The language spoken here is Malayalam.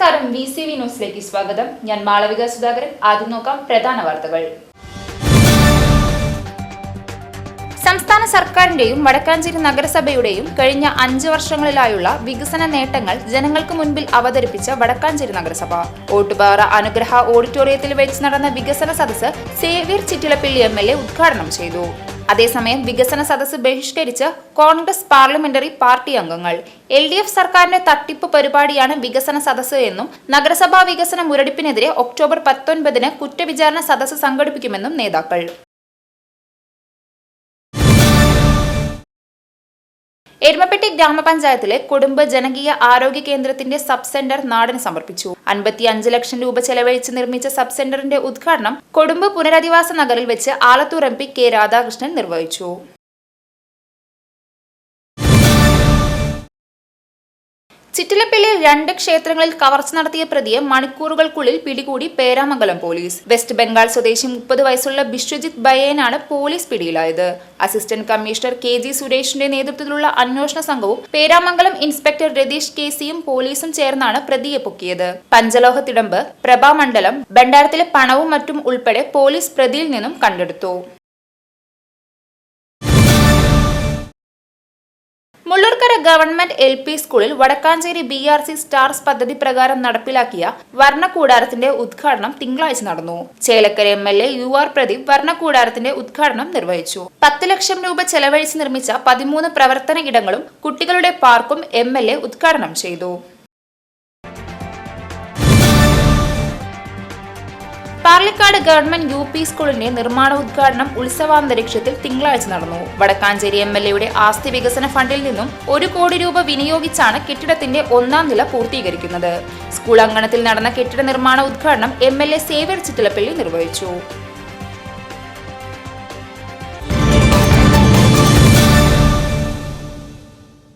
നമസ്കാരം. വി സി വി ന്യൂസിലേക്ക് സ്വാഗതം. ഞാൻ മാളവിക സുധാകരൻ. ആദ്യം നോക്കാം പ്രധാന വാർത്തകൾ. സംസ്ഥാന സർക്കാരിന്റെയും വടക്കാഞ്ചേരി നഗരസഭയുടെയും കഴിഞ്ഞ അഞ്ച് വർഷങ്ങളിലായുള്ള വികസന നേട്ടങ്ങൾ ജനങ്ങൾക്ക് മുൻപിൽ അവതരിപ്പിച്ച വടക്കാഞ്ചേരി നഗരസഭ. ഓട്ടുപാറ അനുഗ്രഹ ഓഡിറ്റോറിയത്തിൽ വെച്ച് നടന്ന വികസന സദസ്സ് Xavier Chittilappally M L A ഉദ്ഘാടനം ചെയ്തു. അതേസമയം വികസന സദസ്സ് ബഹിഷ്കരിച്ച് കോൺഗ്രസ് പാർലമെന്ററി പാർട്ടി അംഗങ്ങൾ. എൽ ഡി എഫ് സർക്കാരിന്റെ തട്ടിപ്പ് പരിപാടിയാണ് വികസന സദസ്സ് എന്നും നഗരസഭാ വികസന മുരടിപ്പിനെതിരെ ഒക്ടോബർ പത്തൊൻപതിന് കുറ്റവിചാരണ സദസ്സ് സംഘടിപ്പിക്കുമെന്നും നേതാക്കൾ. എരുമപ്പെട്ടി ഗ്രാമപഞ്ചായത്തിലെ കുടുംബ ജനകീയ ആരോഗ്യ കേന്ദ്രത്തിന്റെ സബ് സെന്റർ നാടിന് സമർപ്പിച്ചു. അൻപത്തി അഞ്ച് ലക്ഷം രൂപ ചെലവഴിച്ച് നിർമ്മിച്ച സബ് സെന്ററിന്റെ ഉദ്ഘാടനം കൊടുമ്പ് പുനരധിവാസ നഗറിൽ വെച്ച് Alathur M P K Radhakrishnan നിർവഹിച്ചു. ചിറ്റിലപ്പള്ളിയിൽ രണ്ട് ക്ഷേത്രങ്ങളിൽ കവർച്ച നടത്തിയ പ്രതിയെ മണിക്കൂറുകൾക്കുള്ളിൽ പിടികൂടി പേരാമംഗലം പോലീസ്. വെസ്റ്റ് ബംഗാൾ സ്വദേശി മുപ്പത് വയസ്സുള്ള ബിശ്വജിത് ബയേനാണ് പോലീസ് പിടിയിലായത്. അസിസ്റ്റന്റ് കമ്മീഷണർ കെ ജി സുരേഷിന്റെ നേതൃത്വത്തിലുള്ള അന്വേഷണ സംഘവും പേരാമംഗലം ഇൻസ്പെക്ടർ രതീഷ് കെ സിയും പോലീസും ചേർന്നാണ് പ്രതിയെ പൊക്കിയത്. പഞ്ചലോഹ തിടമ്പ് പ്രഭാമണ്ഡലം ഭണ്ഡാരത്തിലെ പണവും മറ്റും ഉൾപ്പെടെ പോലീസ് പ്രതിയിൽ നിന്നും കണ്ടെടുത്തു. മുള്ളൂർക്കര ഗവൺമെന്റ് എൽ പി സ്കൂളിൽ Vadakkanchery B R C stars പദ്ധതി പ്രകാരം നടപ്പിലാക്കിയ വർണകൂടാരത്തിന്റെ ഉദ്ഘാടനം തിങ്കളാഴ്ച നടന്നു. Chelakkara M L A U R Pradeep വർണകൂടാരത്തിന്റെ ഉദ്ഘാടനം നിർവഹിച്ചു. പത്ത് ലക്ഷം രൂപ ചെലവഴിച്ച് നിർമ്മിച്ച പതിമൂന്ന് പ്രവർത്തന ഇടങ്ങളും കുട്ടികളുടെ പാർക്കും എം എൽ എ ഉദ്ഘാടനം ചെയ്തു. പാർലിക്കാട് ഗവൺമെന്റ് യു പി സ്കൂളിന്റെ നിർമ്മാണ ഉദ്ഘാടനം ഉത്സവാന്തരീക്ഷത്തിൽ തിങ്കളാഴ്ച നടന്നു. വടക്കാഞ്ചേരി എം എൽ എയുടെ ആസ്തി വികസന ഫണ്ടിൽ നിന്നും ഒരു കോടി രൂപ വിനിയോഗിച്ചാണ് കെട്ടിടത്തിന്റെ ഒന്നാം നില പൂർത്തീകരിക്കുന്നത്. സ്കൂൾ അങ്കണത്തിൽ നടന്ന കെട്ടിട നിർമ്മാണ ഉദ്ഘാടനം M L A Xavier Chittilappally നിർവഹിച്ചു.